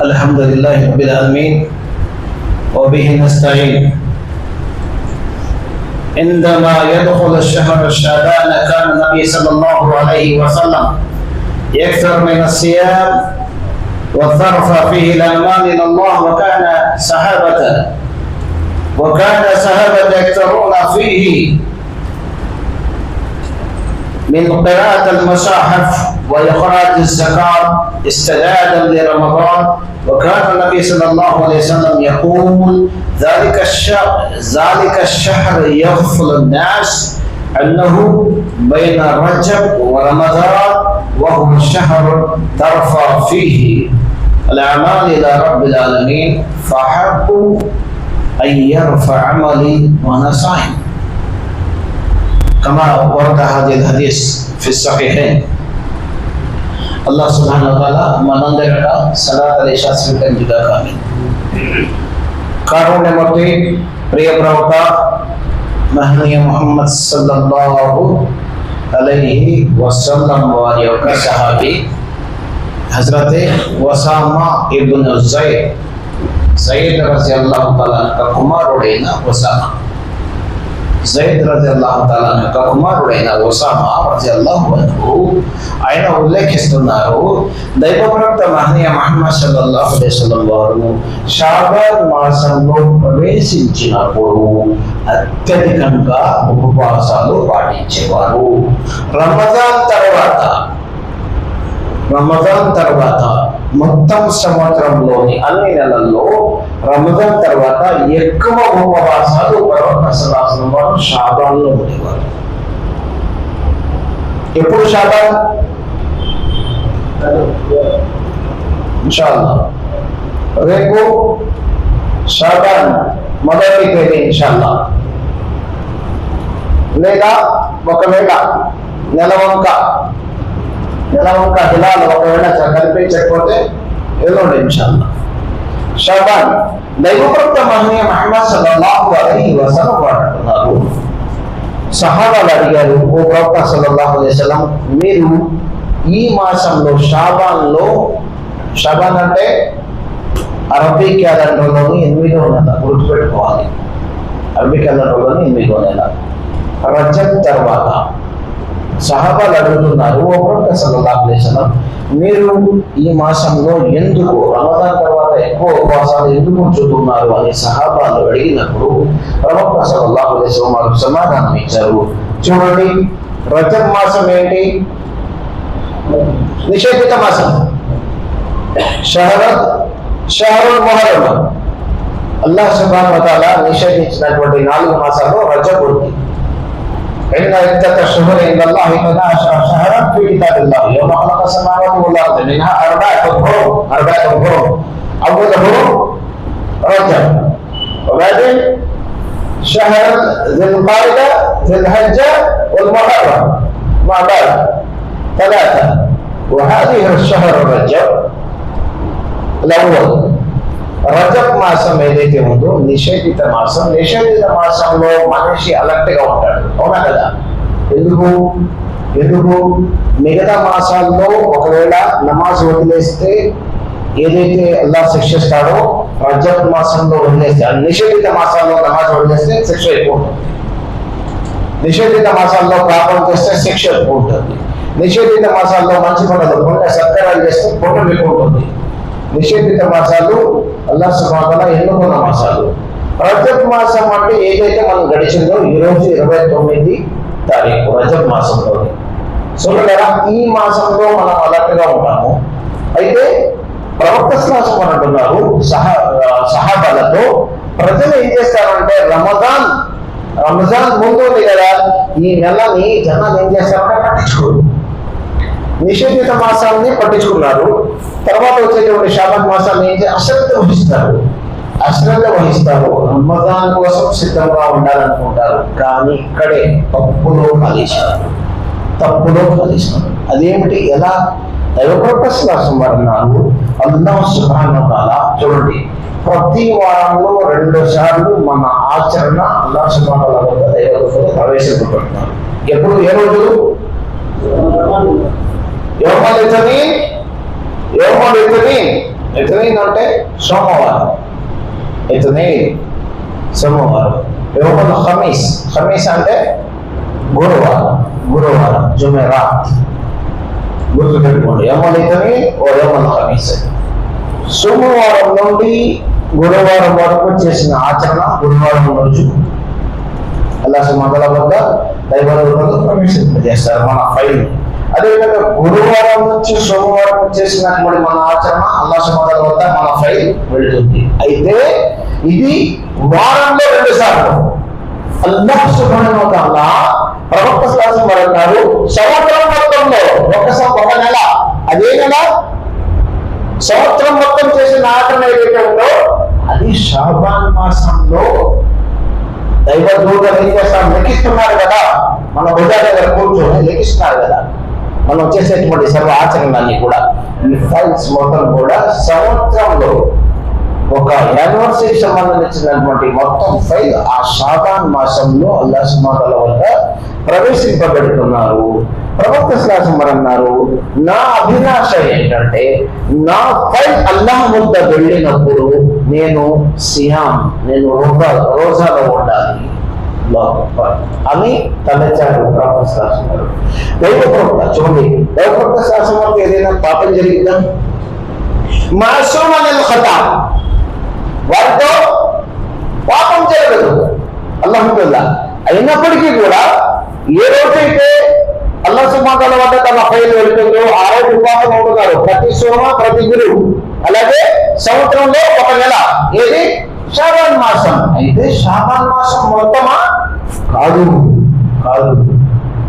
الحمد لله رب العالمين وبه نستعين عندما يدخل الشهر الشعبان كان النبي صلى الله عليه وسلم يكثر من الصيام والظرف فيه الامان إلى الله وكان صحابه وكان صحابه يكثرون فيه من قراءة المصاحف وإخراج الزكاة استعدادا لرمضان وكان النبي صلى الله عليه وسلم يقول ذلك الشهر ذلك الشهر يغفل الناس أنه بين رجب ورمضان وهو الشهر ترفع فيه الأعمال إلى رب العالمين فأحب أن يرفع عملي وأنا صائم. كما ورد هذه الحديث في الصحيحين. Allah Subhanahu wa taala menandakan salat al-isya sebagai juga kami. Karunia ప్రియ ప్రవక్త మహనీయ ముహమ్మద్ సల్లల్లాహు అలైహి వసల్లం వారి యొక్క సహాబి హజరతే వసామా ఇబ్న్ జైద్ సయ్యద్ రజల్లాహు తాలా యొక్క కుమారుడైన వసామా జైద్ రజల్లాహు తాలా యొక్క కుమారుడైన ఒసామా రజి అన్హు ఆయన ఉల్లేఖిస్తున్నారు దైవప్రవక్త మహనీయ మహమ్మద్ సల్లల్లాహు అలైహి వారు షాబాద్ మాసంలో ప్రవేశించినప్పుడు అత్యధికంగా ఉపవాసాలు పాటించేవారు. రమజాన్ తర్వాత రమజాన్ తర్వాత మొత్తం సంవత్సరంలోని అన్ని నెలల్లో రమజాన్ తర్వాత ఎక్కువ ఉపవాసాలు ప్రవక్త వారు షాబాన్లో ఉండేవారు. ఎప్పుడు షాబాన్? రేపు షాబాన్ మొదటి తేదీ ఇన్షాల్లా. లేదా ఒకవేళ నెలవంక నెలవంక హిలాలు ఒకవేళ కనిపించకపోతే ఎల్లుండి ఇన్షాల్లా. షబాన్ దైవప్రక్త మహనీయ మహమ్మద్ సల్లల్లాహు అలైహి వసల్లం వాడుతున్నారు సహాబాలు అడిగారు ఓ ప్రవక్త సల్లల్లాహు అలైవలం మీరు ఈ మాసంలో షాబాన్లో షబాన్ అంటే అరబీ క్యాలెండర్లోని ఎనిమిదో నెల గుర్తుపెట్టుకోవాలి. అరబీ క్యాలెండర్లోని ఎనిమిదో నెల. రజత్ తర్వాత సహాబాలు అడుగుతున్నారు ఓ ప్రవక్త సల్లల్లాహు మీరు ఈ మాసంలో ఎందుకు రమదాన్ తర్వాత ఎక్కువ ఉపవాసాలు ఎందుకు ఉంచుతున్నారు? అని సహాబాలు అడిగినప్పుడు ప్రవక్త సల్లల్లాహు వారు సమాధానం ఇచ్చారు. చూడండి రజం మాసం ఏంటి? నిషేధిత మాసం. షహరత్ షహరుల్ మొహరం. అల్లాహ్ సుబాన్ మతాల నిషేధించినటువంటి నాలుగు మాసాలు రజబ్ ఉంది. إن عدة الشهور عند الله اثنا عشر شهرا في كتاب الله. يوم خلق السماوات والأرض منها أربعة حرم أربعة حرم أولهم رجب. وبعدين شهر ذي القعدة ذي الحجة والمحرم. مع بعض. ثلاثة. وهذه الشهر رجب. الأول. రజప్ మాసం ఏదైతే ఉందో నిషేధిత మాసం నిషేధిత మాసంలో మనిషి అలర్ట్గా ఉంటాడు. అవునా కదా? ఎందుకు? ఎందుకు? మిగతా మాసాల్లో ఒకవేళ నమాజ్ వదిలేస్తే ఏదైతే అల్లా శిక్షిస్తాడో రజప్ మాసంలో వదిలేస్తే నిషేధిత మాసాల్లో నమాజ్ వదిలేస్తే శిక్ష ఎక్కువ ఉంటుంది. నిషేధిత మాసాల్లో పాపం చేస్తే శిక్ష ఎక్కువ ఉంటుంది. నిషేధిత మాసాల్లో మంచి పనులు పుణ్య సత్కారాలు చేస్తే పుణ్యం ఎక్కువ ఉంటుంది. నిషేధిత మాసాలు అల్లా సుమాతల ఎన్నుకున్న మాసాలు. రజబ్ మాసం అంటే ఏదైతే మనం గడిచిందో ఈ రోజు ఇరవై తొమ్మిది తారీఖు రజబ్ మాసంలో సో కదా ఈ మాసంలో మనం అలర్ట్గా ఉంటాము. అయితే ప్రవక్త శ్వాసం అని అంటున్నారు సహా సహాబాలతో. ప్రజలు ఏం చేస్తారంటే రమజాన్ రంజాన్ ముందు ఉంది కదా ఈ నెలని జనాలు ఏం చేస్తారంటే పట్టించుకోరు నిషేధిత మాసాన్ని పట్టించుకున్నారు. తర్వాత వచ్చేటువంటి షాబాన్ మాసాన్ని ఏం అశ్రద్ధ వహిస్తారు. అశ్రద్ధ వహిస్తారు. రమజాన్ కోసం సిద్ధంగా ఉండాలనుకుంటారు. కానీ ఇక్కడే తప్పులో కలిశారు తప్పులో కలిశారు అదేమిటి? ఎలా? దైవప్రకాశం వారు అన్నారు అల్లా సుభాన చూడండి. ప్రతి వారంలో రెండు సార్లు మన ఆచరణ అల్లా సుభాన వద్ద దైవత్వం ఎప్పుడు? ఏ రోజు? యోమాలు ఇతని యోమాలు ఇతని ఇతనైన్ అంటే సోమవారం. ఇతనైన్ సోమవారం. యోమల్ ఖమీస్. ఖమీస్ అంటే గురువారం. గురువారం జుమెరాత్ గుర్తుపెట్టుకోండి. యమల్ ఇతని ఓ యమల్ ఖమీస్. సోమవారం నుండి గురువారం వరకు చేసిన ఆచరణ గురువారం రోజు. అలా సుమంతల వద్ద దైవలకు ప్రవేశింపజేస్తారు మన ఫైల్. అదేవిధంగా గురువారం నుంచి సోమవారం చేసినటువంటి మన ఆచరణ అల్లా సుమంతల వద్ద మన ఫైల్ వెళ్తుంది. అయితే ఇది వారంలో రెండు సార్లు అల్లాహ్ సుబ్హానహు వ తఆలా ప్రవక్త శాసనం వారు అన్నారు సంవత్సరం మొత్తంలో ఒక ఒక నెల అదే నెల సంవత్సరం మొత్తం చేసిన ఆచరణ ఏదైతే ఉందో అది షాబాన్ మాసంలో దైవ దూత ఏం చేస్తారు లెక్కిస్తున్నారు కదా మన భుజాల దగ్గర కూర్చొని లెక్కిస్తున్నారు కదా. మనం చేసేటువంటి సర్వ ఆచరణలన్నీ కూడా ఈ ఫైల్స్ మొత్తం కూడా సంవత్సరంలో ఒక యానివర్సరీ సంబంధించినటువంటి మొత్తం ఫైల్ ఆ షాబాన్ మాసంలో అల్లా సుమాతల వద్ద ప్రవేశింపబెడుతున్నారు. ప్రవక్త శ్లాసం అన్నారు నా అభిలాష ఏంటంటే నా ఫైల్ అల్లాహ్ వద్ద వెళ్ళినప్పుడు నేను సియాం నేను రోజా రోజాలో ఉండాలి. అని తలెచ్చాడు ప్రవక్త శ్లాసం దైవ ప్రవక్త చూడండి దైవ ప్రవక్త శ్లాసం వారికి ఏదైనా పాపం జరిగిందా మాసూమ్ అనే ఖతా వారితో పాపం జరగదు అల్లాహుల్లా అయినప్పటికీ కూడా ఏ రోజైతే అల్లా సుమాతాల వద్ద తన ఫైల్ వెళ్తుందో ఆ రోజు పాపం అవుతున్నారు ప్రతి సోమ ప్రతి గురువు అలాగే సంవత్సరంలో ఒక నెల ఏది షాబాన్ మాసం అయితే షాబాన్ మాసం మొత్తమా కాదు కాదు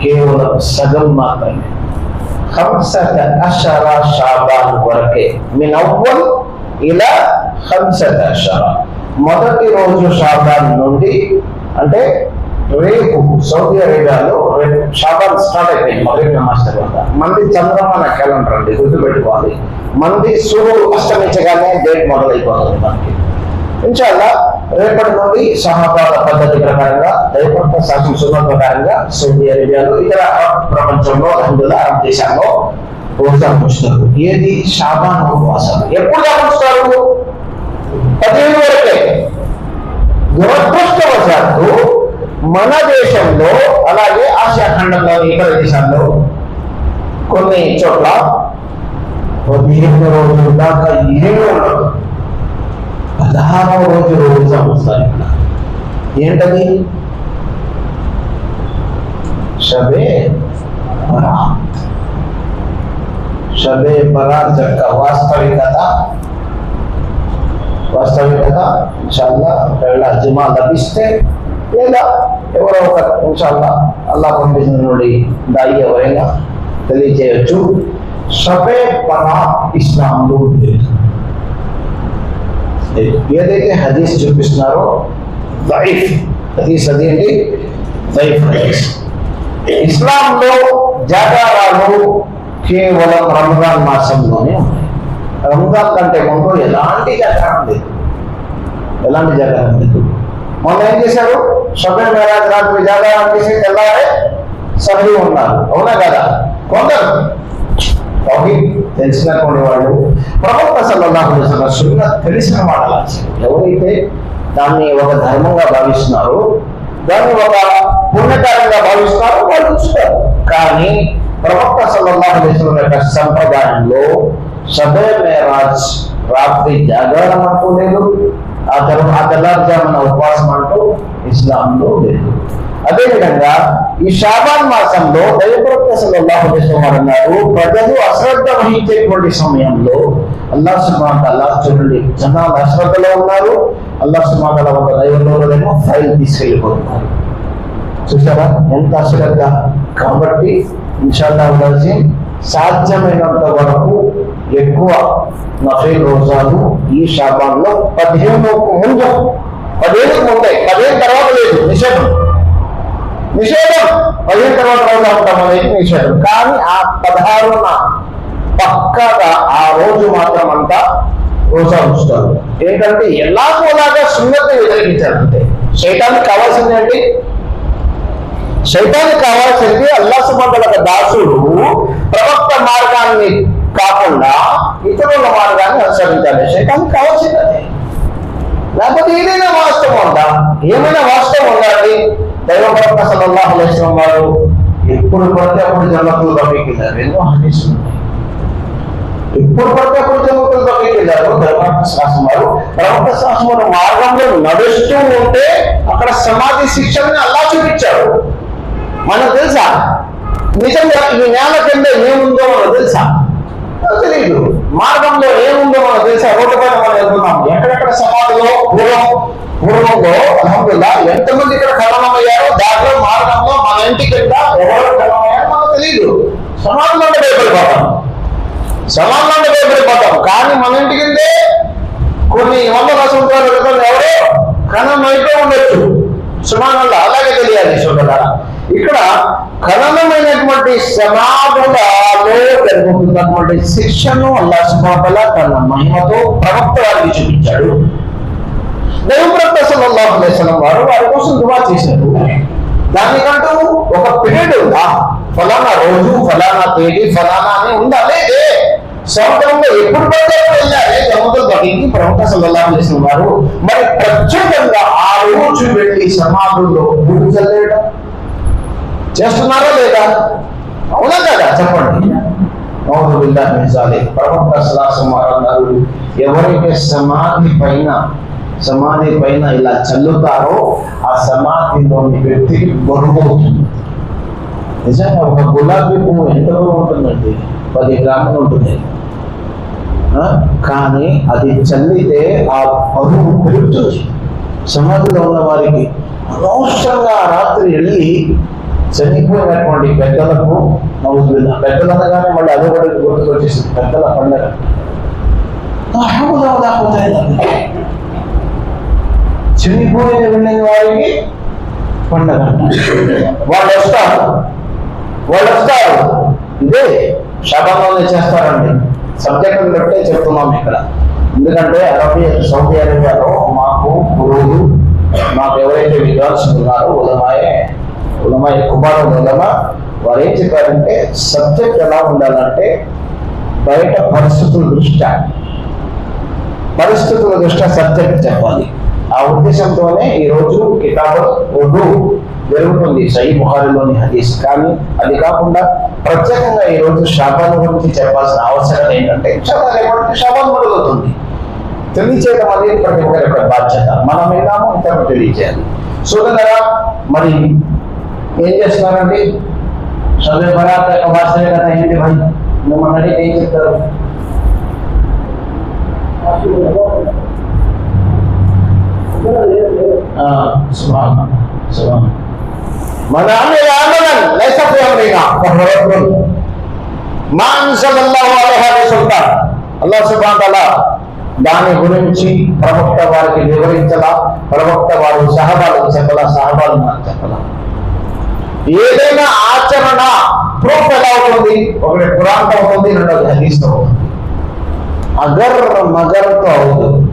కేవలం సగం మాత్రమే خمسة عشر شعبان వరకే మిన్ అవ్వల్ ఇలా ఖంసత అషర మొదటి రోజు షాబాన్ నుండి అంటే రేపు సౌదీ అరేబియాలో రేపు షాబాన్ స్టార్ట్ అయిపోయింది మొదటి మాస్టర్ వద్ద మంది చంద్రమాన క్యాలెండర్ అండి గుర్తుపెట్టుకోవాలి మంది సూర్యుడు అస్తమించగానే డేట్ మొదలైపోతుంది మనకి ఇన్షాల్లా రేపటి నుండి సహపాద పద్ధతి ప్రకారంగా రేపటి శాసన సున్న ప్రకారంగా సౌదీ అరేబియాలో ఇతర ప్రపంచంలో అందులో అరబ్ దేశాల్లో ఉపవాసం ఉంచుతారు ఏది? షాబాన్ ఉపవాసం. ఎప్పుడు ఉంచుతారు పదిహేను వరకే. దురదృష్టవశాత్తు మన దేశంలో అలాగే ఆసియా ఖండంలో ఇతర దేశాల్లో కొన్ని చోట్ల పదిహేను రోజుల దాకా ఏమీ ఉండదు. పదహారవ రోజు రోజా వస్తారు ఇక్కడ ఏంటది షబే బరాత్ షబే బరాత్ యొక్క వాస్తవికత వాస్తవికత ఇన్షాల్లా ఒకవేళ జిమా లభిస్తే లేదా ఎవరో ఒక ఇన్షాల్లా అల్లా పంపించిన నుండి దాయి ఎవరైనా తెలియజేయచ్చు షబే బరాత్ ఇస్లాంలో లేదు ఏదైతే హదీస్ చూపిస్తున్నారో దైఫ్ హదీస్ అది ఏంటి దైఫ్ హదీస్ ఇస్లాంలో జాగారాలు కేవలం రంజాన్ మాసంలోనే ఉన్నాయి రంజాన్ కంటే ముందు ఎలాంటి జాగారం లేదు ఎలాంటి జాగారం లేదు మొన్న ఏం చేశారు షబే మేరాజ్ రాత్రి జాగారం చేసి తెల్లారే సభ్యులు ఉన్నారు అవునా కదా కొందరు తౌహీద్ తెలిసినటువంటి వాళ్ళు. ప్రవక్త సల్లల్లాహు అలైహి సున్నత్ తెలిసిన వాళ్ళు ఎవరైతే దాన్ని ఒక ధర్మంగా భావిస్తున్నారో దాన్ని ఒక పుణ్యకారంగా భావిస్తున్నారో వాళ్ళు చూస్తారు. కానీ ప్రవక్త సల్లల్లాహు అలైహి యొక్క సంప్రదాయంలో షబే మేరాజ్ రాత్రి జాగరణ అంటూ లేదు ఆ తర్వాత ఆ తెల్లారుజామున ఉపవాసం అంటూ ఇస్లాంలో లేదు. అదేవిధంగా ఈ షాబాన్ మాసంలో దైవప్రవక్త సల్లల్లాహు అలైహి అన్నారు ప్రజలు అశ్రద్ధ వహించేటువంటి సమయంలో అల్లాహ్ సుబ్హానహు తాలా చూడండి జనాలు అశ్రద్ధలో ఉన్నారు. అల్లాహ్ సుబ్హానహు తాలా ఒక దైవంలోనేమో ఫైల్ తీసుకెళ్ళిపోతున్నారు. చూసారా ఎంత అశ్రద్ధ? కాబట్టి ఇన్షాల్లా ఉండాల్సి సాధ్యమైనంత వరకు ఎక్కువ నఫీ రోజాలు ఈ షాబాన్లో పదిహేను ముందు పదిహేను ముందే పదిహేను తర్వాత లేదు నిషేధం. నిషేధం. పదిహేను తర్వాత రోజు అవటం అనేది నిషేధం? కానీ ఆ పదహారున పక్కగా ఆ రోజు మాత్రం అంతా రోజా ఉంచుతారు. ఏంటంటే ఎలాగోలాగా సున్నతి వ్యతిరేకించారు అంతే. శైతానికి కావాల్సింది ఏంటి? శైతానికి కావాల్సింది అల్లా మండల దాసుడు ప్రవక్త మార్గాన్ని కాకుండా ఇతరుల మార్గాన్ని అనుసరించాలి. శైతానికి కావాల్సింది అదే. లేకపోతే ఏదైనా వాస్తవం ఉందా? ఏమైనా వాస్తవం ఉందండి దైవభక్త ప్రవక్త సల్లల్లాహు అలైహి వసల్లం వారు ఎప్పుడు పడితే అప్పుడు జన్నతులు తప్పికెళ్ళారు ఎన్నో హదీసులు ఎప్పుడు పడితే అప్పుడు జన్నతులు తప్పికెళ్ళారు దైవప్రవక్త శాస్త్రం వారు. ప్రవక్త శాస్త్రం వారు మార్గంలో నడుస్తూ ఉంటే అక్కడ సమాధి శిక్షణని అల్లా చూపించాడు. మనకు తెలుసా? నిజంగా ఈ నేల కింద ఏముందో మనకు తెలుసా? తెలియదు మార్గంలో ఏముందో మనకు తెలుసా? రోడ్డు పైన మనం వెళ్తున్నాం ఎక్కడెక్కడ సమాధిలో పూర్వం పూర్వంలో అల్హమ్దుల్లా ఎంతమంది ఇక్కడ ఖననమయ్యారో దాంట్లో మార్గంలో మన ఇంటి కింద ఎవరు ఖననమయ్యారో మనకు తెలియదు సమాధిలో భయపడిపోతాం సమాధిలో భయపడిపోతాం కానీ మన ఇంటి కిందే కొన్ని వందల సంవత్సరాల క్రితం ఎవరో కణమైతే ఉండొచ్చు. సుమానంలో అలాగే తెలియాలి చూడారా ఇక్కడ కథనమైనటువంటి సమాధులలో జరుగుతున్నటువంటి శిక్షను అల్లా సుబాబల తన మహిమతో ప్రవక్త వారికి చూపించాడు. దైవప్రవక్త సల్లల్లాహు అలైహి వారు వారి కోసం దువా చేశారు. దానికంటూ ఒక పీరియడ్ ఉందా? ఫలానా రోజు ఫలానా తేదీ ఫలానా అని ఉందా? లేదే. సంవత్సరంలో ఎప్పుడు పడితే అప్పుడు వెళ్ళాలి. సముద్రం బతికి ప్రవక్త సల్లల్లాహు అలైహి వారు మరి ప్రత్యేకంగా ఆ రోజు వెళ్ళి సమాధుల్లో బుద్ధి చల్లేయడం చేస్తున్నారా లేదా? అవునా కదా? చెప్పండి. అవును బిల్లా నిజాలే ప్రవక్త సలాసం వారు ఎవరైతే సమాధి పైన సమాధి పైన ఇలా చల్లుతారో ఆ సమాధిలోని వ్యక్తికి గొడవవుతుంది నిజంగా ఒక గులాబీ పువ్వు ఎంత బరువు ఉంటుందండి? పది గ్రాములు ఉంటుంది. కానీ అది చల్లితే ఆ పరువు పెరుగుతుంది. సమాధిలో ఉన్న వారికి అనవసరంగా ఆ రాత్రి వెళ్ళి చనిపోయినటువంటి పెద్దలకు నవ్వుతుంది పెద్దలు అనగానే మళ్ళీ అదే కూడా గుర్తుకొచ్చేసింది. పెద్దల పండగ. చనిపోయిన వెళ్ళిన వారికి పండగ. వాళ్ళు వస్తారు వాళ్ళు వస్తారు ఇదే శబంలోనే చేస్తారండి. సబ్జెక్టులు బట్టే చెప్తున్నాం ఇక్కడ. ఎందుకంటే అరబీ సౌదీ అరేబియాలో మాకు గురువులు మాకు ఎవరైతే విద్వాంసులు ఉన్నారో ఉలమాయే ఉలమాయ కుమార్ ఉలమా వారు ఏం చెప్పారంటే సబ్జెక్ట్ ఎలా ఉండాలంటే బయట పరిస్థితుల దృష్ట్యా పరిస్థితుల దృష్ట్యా సబ్జెక్ట్ చెప్పాలి. ఆ ఉద్దేశంతోనే ఈ రోజు కితాబ్ ఉర్దూ జరుగుతుంది సహీ బుహారిలోని హదీస్. కానీ అది కాకుండా ప్రత్యేకంగా ఈ రోజు షాబాన్ గురించి చెప్పాల్సిన అవసరం ఏంటంటే చాలా రేపటికి షాబాన్ మొదలవుతుంది. తెలియచేయడం అనేది ప్రతి ఒక్కరి యొక్క బాధ్యత. మనం విన్నాము ఇతరులకు తెలియచేయాలి. సోదరా మరి ఏం చేస్తున్నారండి? చదివే బరాత్ యొక్క భాష కదా ఏంటి భయ్ మిమ్మల్ని అడిగితే ఏం చెప్తారు? మన అల్లా సుబాన్ దాని గురించి ప్రవక్త వారికి వివరించలా ప్రవక్త వారికి సహబాలను చెప్పలా సహబాలు నాకు చెప్పలా. ఏదైనా ఆచరణ ప్రూఫ్ ఎలా అవుతుంది ఒకటి కురాంత అవుతుంది రెండోది హదీస్తో అవుతుంది అగర్ మగర్తో అవుతుంది.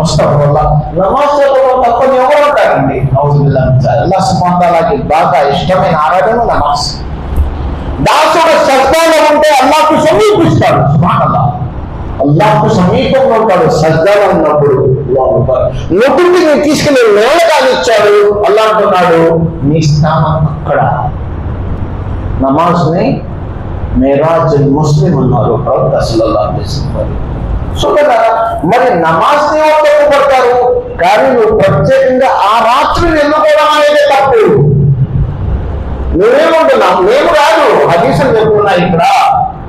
వస్తాం వల్ల నమాజ్ చదవడం తప్ప ఎవరు అంటారండి అల్లా సుమంతాలకి బాగా ఇష్టమైన ఆరాధన నమాజ్. దాసుడు సజ్జాలో ఉంటే అల్లాహకు సమీపిస్తాడు. సుమానల్లా అల్లాహకు సమీపంలో ఉంటాడు. సజ్జాలో ఉన్నప్పుడు నొట్టుకి నేను తీసుకెళ్ళి నేల కానిచ్చాడు అల్లా అంటున్నాడు నీ స్థానం అక్కడ. నమాజ్ని మేరాజ్ ముస్లిం అన్నారు ప్రవక్త సల్లల్లాహు అలైహి వసల్లం సో కదా మరి నమాజ్ని పడతారు కానీ నువ్వు ప్రత్యేకంగా ఆ రాత్రిని ఎన్నుకోవడం అనేది తప్పు. నువ్వేమంటున్నావు? మేము కాదు హదీసులు చెప్తున్నా ఇక్కడ.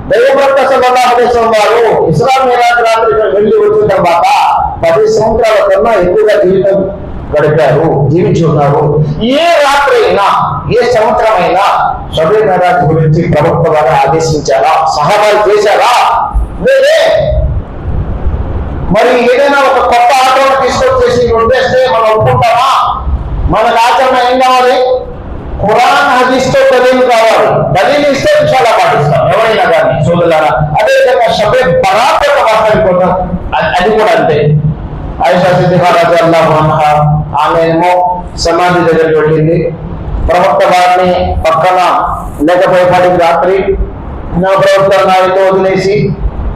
దైవభక్త సల్లల్లాహు వారు ఇస్లాం రాత్రి వెళ్ళి వచ్చిన తర్వాత పది సంవత్సరాల కన్నా ఎక్కువగా జీవితం గడిపారు జీవించున్నారు. ఏ రాత్రి అయినా ఏ సంవత్సరం అయినా షబీ గురించి ప్రభుత్వ ద్వారా ఆదేశించారా సహాయాలు చేశారా? లేదే మరి ఏదైనా ఒక కొత్త ఆటోను తీసుకొచ్చేసి వదిలేస్తే మనం ఒప్పుకుంటామా? మనకు ఆచరణ ఏం కావాలి? ఖురాన్ హదీస్తో దలీలు కావాలి. దలీలు ఇస్తే చాలా పాటిస్తాం ఎవరైనా కానీ సోదరులారా. అదే విధంగా షబే బరాత్ యొక్క మాట్లాడుకుంటాం అది- కూడా అంతే. ఆయుషా సిద్దిఖా రాజు అల్లాహు ఆమె ఏమో సమాధి దగ్గరికి వెళ్ళింది. ప్రవక్త వారిని పక్కన లేకపోయేపాటికి రాత్రి నా ప్రవక్త నాయతో వదిలేసి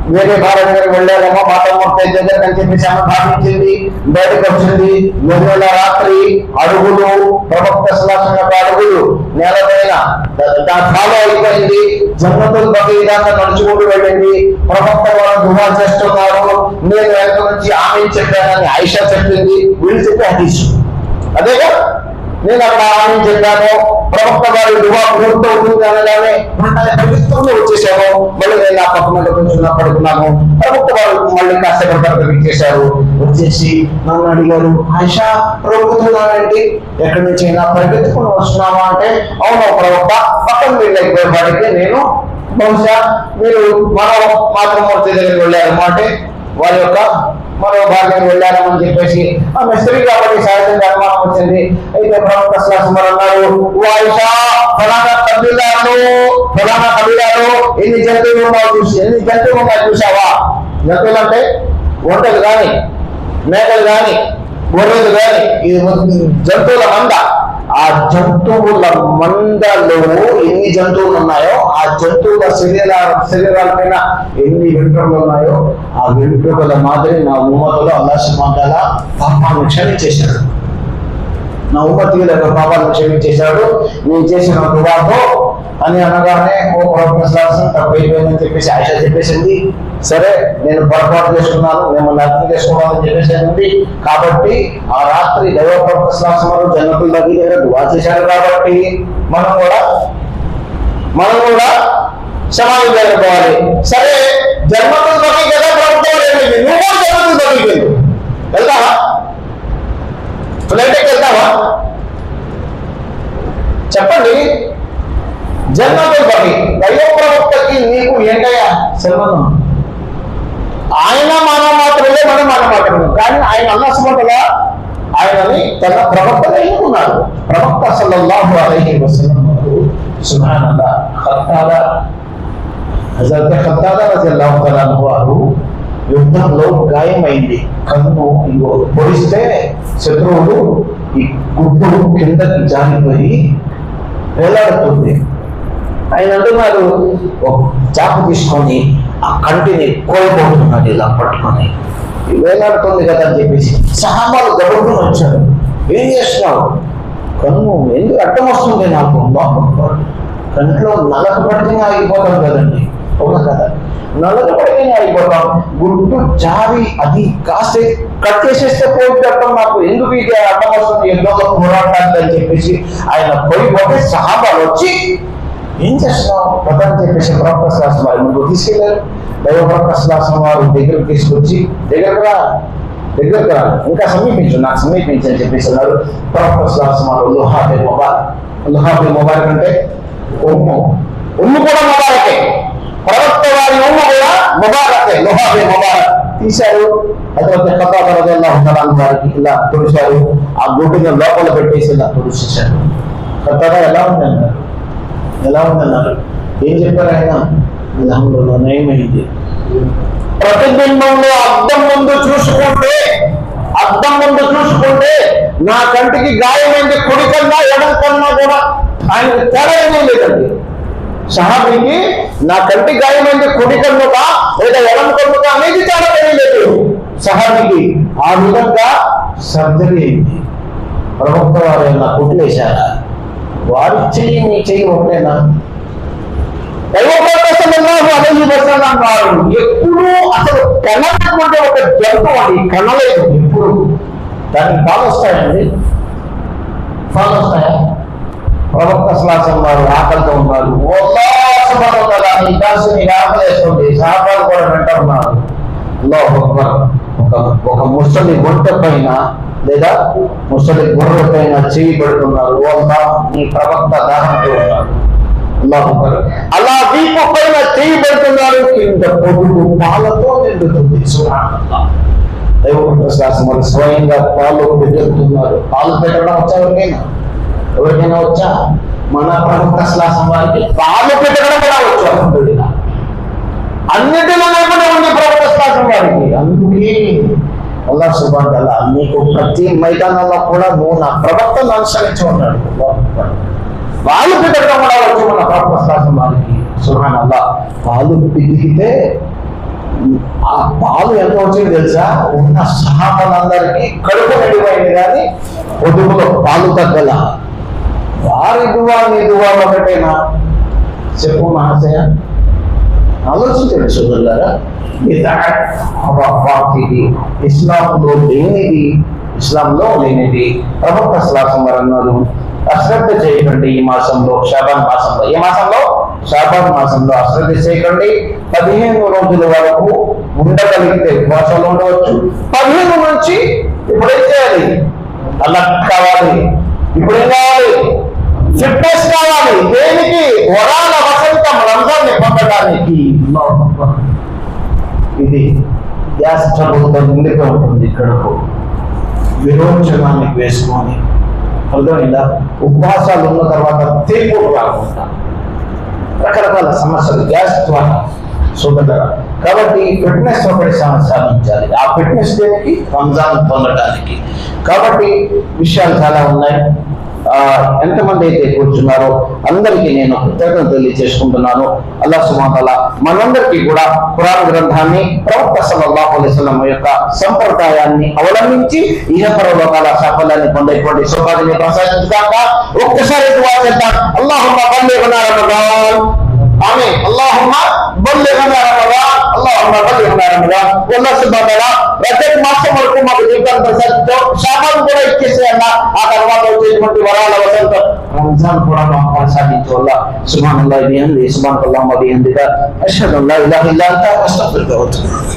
వేరే భార్య వెళ్ళారేమో మాట జగన్ అని చెప్పేసి ఆమె భావించింది బయటకు వచ్చింది. నిన్న రాత్రి అడుగులు ప్రవక్త యొక్క అడుగులు నేలపైన దా- ఫాలో అయిపోయింది. జన్మతులు బట్టి దాకా నడుచుకుంటూ వెళ్ళింది. ప్రవక్త వాళ్ళు దుహా చేస్తున్నారు. నేను వెనక నుంచి ఆమె చెప్పానని ఆయిషా చెప్పింది. వీళ్ళు చెప్పి హదీసు. అదేగా? నేను అక్కడ ఆమె చెప్పాను ప్రభుత్వ గారు దువా పూర్తి అనగానే వెంటనే ప్రభుత్వంలో వచ్చేసాను మళ్ళీ నేను నా పక్క మీద కొంచెం పడుకున్నాను. ప్రభుత్వ గారు మళ్ళీ కాసేపు చేశారు వచ్చేసి నన్ను అడిగారు ఆయిషా ప్రభుత్వం ఎక్కడి నుంచి అయినా పరిగెత్తుకుని వస్తున్నావా? అంటే అవును ప్రవక్త పక్కన వెళ్ళకపోయేవాడికి నేను బహుశా మీరు మన మాత్రం వచ్చే దగ్గరికి వెళ్ళారు అంటే వారి యొక్క మరో భాగ్యం వెళ్ళారని చెప్పేసి ఆమె స్త్రీ కాబట్టి సహజంగా అనుమానం వచ్చింది. అయితే ప్రవక్త శ్లాసం అన్నారు వాయిషా ఫలానా కబీలాలో ఫలానా కబీలాలో ఎన్ని జంతువులు ఉన్నావు చూసి ఎన్ని జంతువులు ఉన్నాయో చూసావా జంతువులు అంటే ఒంటలు కానీ మేకలు కానీ గొర్రెలు కానీ ఇది జంతువుల మంద ఆ జంతువుల మందలో ఎన్ని జంతువులు ఉన్నాయో ఆ జంతువుల శరీర శరీరాల పైన ఎన్ని వెంట్రుకలు ఉన్నాయో ఆ వెంట్రుకల మాదిరి నా ఉమ్మతులో అల్లాసమాల పాపాన్ని క్షమించేశాడు నా ఉమ్మతి యొక్క పాపాలను క్షమించేశాడు నేను చేసిన దువాతో అని అనగానే ఓ ప్రొఫెసర్ తప్పైపోయిందని చెప్పేసి ఆశ చెప్పేసింది. సరే నేను పొరపాటు చేసుకున్నాను మిమ్మల్ని అర్థం చేసుకోవాలని చెప్పేసి కాబట్టి ఆ రాత్రి దైవ ప్రొఫెసర్ జనకుల దగ్గర దువా చేశారు కాబట్టి మనం కూడా మనం కూడా సమాజం జరుపుకోవాలి. సరే జన్మతుల బట్టి కదా ప్రభుత్వం ఏమైంది నువ్వు కూడా జన్మతుల బట్టి వెళ్తావా? ఫ్లైట్కి వెళ్తావా? చెప్పండి. జన్మతుల బట్టి దైవ ప్రవక్తకి నీకు ఏంటయ్యా సంబంధం ఆయన మానవ మాత్రమే మనం మానవ మాత్రమే కానీ ఆయన అల్లా సుమంతల ఆయనని తన ప్రవక్తగా ఎన్నుకున్నాడు ప్రవక్త సల్లల్లాహు అలైహి వసల్లం సుబ్హానల్లాహ్ ఖత్తాదా హజరత్ ఖత్తాదా రజల్లాహు తఆలా వారు యుద్ధంలో గాయమైంది. కన్ను పొడిస్తే శత్రువులు ఈ గుడ్డు కిందకి జారిపోయి వేలాడుతుంది. ఆయన అంటున్నారు ఒక చాకు తీసుకొని ఆ కంటిని కోల్పోతున్నాడు ఇలా పట్టుకొని. వేలాడుతుంది కదా అని చెప్పేసి సహాబాలు గబుకుని వచ్చాడు ఏం చేస్తున్నావు? కన్ను ఎందుకు అడ్డం వస్తుంది నాకు? లోపల కంట్లో నలక పడితేనే ఆగిపోతాం కదండి. అవునా కదా నలక పడితేనే ఆగిపోతాం గుడ్డు జారి అది కాసే కట్ చేసేస్తే పోయి అర్థం నాకు. ఎందుకు ఇది అడ్డం వస్తుంది? ఎందులో పోరాటానికి అని చెప్పేసి ఆయన పోయిపోతే సహాబాలు వచ్చి ఏం చేస్తున్నావు? పదని చెప్పేసి ప్రవక్త శ్లాసం వారి ముందు తీసుకెళ్ళారు. దైవ ప్రవక్త శ్లాసం వారు దగ్గరకు తీసుకొచ్చి దగ్గరకు రా దగ్గరకు రా. ఇంకా సమీపించు నాకు సమీపించు అని చెప్పేసి అన్నారు. ప్రవక్త శ్లాసం వారు లుహాబే మొబారక్. లుహాబే మొబారక్ అంటే ఉమ్ము ఉమ్ము కూడా మొబారకే. ప్రవక్త వారి ఉమ్ము కూడా మొబారకే. లుహాబే మొబారక్. తీశారు. అతను కథాపరదల్లా వారికి ఇలా తుడిచారు ఆ గుడ్డుని లోపల పెట్టేసి ఇలా తుడిచేశారు కొత్తగా ఎలా ఉంది ఎలా ఉందన్నారు? ఏం చెప్పారు ఆయన? విధానంలో నయమైంది. ప్రతిబింబంలో అద్దం ముందు చూసుకుంటే అద్దం ముందు చూసుకుంటే నా కంటికి గాయమైంది కుడి కన్నా కూడా ఆయన తేడా లేదండి. సహాబికి నా కంటి గాయమైంది కుడి కన్నుక లేదా ఎడం కన్నుక అనేది తేడా లేదు. సహాబికి ఆ విధంగా సర్జరీ అయింది ప్రభుత్వ వారు ఏమన్నా కుట్లేశారా? వారి చెయ్యి నీ చెయ్యి ఒకటేనా వారు ఎప్పుడు అసలు కనకుంటే ఒక జంతువు అది కనలేదు ఎప్పుడు. దానికి పాలు వస్తాయండి? పాలు వస్తాయా? ప్రవక్త శ్లాసం వారు ఆకలితో ఉన్నారు. నీ కాసు నీకు ఆకలి వేస్తుంది సహపాలు కూడా వెంట ఉన్నారు. అల్లాహు అక్బర్. ఒక ఒక ముసలి గుంట పైన లేదా ముసలి గుర్ర పైన చేయి పెడుతున్నారు. అల్లా నీ ప్రవక్త దాహంతో ఉన్నారు అలా వీపు పైన చేయి పెడుతున్నారు. కింద పొడుగు పాలతో నిండుతుంది. సుబ్హానల్లాహ్. శాస్త్రం స్వయంగా పాలు పెట్టుతున్నారు పాలు పెట్టడం వచ్చా ఎవరికైనా? ఎవరికైనా వచ్చా? మన ప్రముఖ శ్లాసం వారికి పాలు పెట్టడం కూడా వచ్చా. అన్నిటిలో ప్రముఖ వారికి. అందుకే అల్లా సుబాన్ అలా మీకు ప్రతి మైదానంలో కూడా నువ్వు నా ప్రవర్తన అనుసరించి ఉన్నాడు. వాళ్ళు పెట్టడం కూడా వచ్చి మన ప్రముఖ వారికి సుహాన్ అల్లా పాలు పితికితే ఆ పాలు ఎంత వచ్చింది తెలుసా? ఉన్న సహాబలందరికీ కడుపు నిండిపోయింది కానీ పొదుగులో పాలు తగ్గల. వారి దువా నీ దువా ఒకటేనా చెప్పు మహాశయ. ఆలోచించండి సోదరులారా ఇది ఇస్లాంలో లేనిది ఇస్లాంలో లేనిది ప్రముఖ శ్లాసం వారు అశ్రద్ధ చేయకండి ఈ మాసంలో షాబాన్ మాసంలో. ఈ మాసంలో? షాబాన్ మాసంలో అశ్రద్ధ చేయకండి. పదిహేను రోజుల వరకు ఉండగలిగితే ఉపవాసాలు ఉండవచ్చు. పదిహేను నుంచి ఇప్పుడేం చేయాలి? అలా కావాలి. ఇప్పుడేం కావాలి? ఫిట్నెస్ కావాలి. దేనికి? వరాల వసంతం పొందడానికి ఇది గ్యాస్ చదువుతో నిండిగా ఉంటుంది ఇక్కడకు. విరోచనాన్ని వేసుకొని అర్థమైందా? ఉపవాసాలు ఉన్న తర్వాత తీర్పు కాకుండా రకరకాల సమస్యలు గ్యాస్ ద్వారా చూపెట్టారు కాబట్టి ఫిట్నెస్ ఒకటి సాధించాలి. ఆ ఫిట్నెస్ దేనికి? రంజాన్ పొందడానికి కాబట్టి విషయాలు చాలా ఉన్నాయి. ఎంతమంది అయితే కూర్చున్నారో అందరికీ నేను కృతజ్ఞత తెలియజేసుకుంటున్నాను. అల్లా సుమాతల మనందరికీ కూడా పురాణ గ్రంథాన్ని ప్రవక్త సల్లల్లాహు యొక్క సంప్రదాయాన్ని అవలంబించి పర్వకాల సఫలాన్ని పొందేటువంటి శుభాన్ని ప్రసాదించాక ఒక్కసారి దువా చేద్దాం. అల్లాహుమ్మ బల్లిగ్నా రమదాన్ ఆమీన్ అల్లాహుమ్మ బల్లిగ్నా రమదాన్ అల్లాహుమ్మ బల్లిగ్నా రమదాన్ అల్లాహ్ సుబ్హానహు వతఆలా రజబ్ మాసం వరకు మాకు జీవితాన్ని ప్రసాదించు షాబాన్ కూడా ఇచ్చేసేయన్న ఆ తర్వాత వచ్చేటువంటి వరాల వసంతం రంజాన్ కూడా మాకు కొనసాగించు వల్ల సుబ్హానల్లాహి బిహమ్ది సుబ్హానల్లాహి బిహమ్దిగా అష్హదు అన్ లా ఇలాహ ఇల్లా అంత అస్తగ్ఫిరుక వతుబు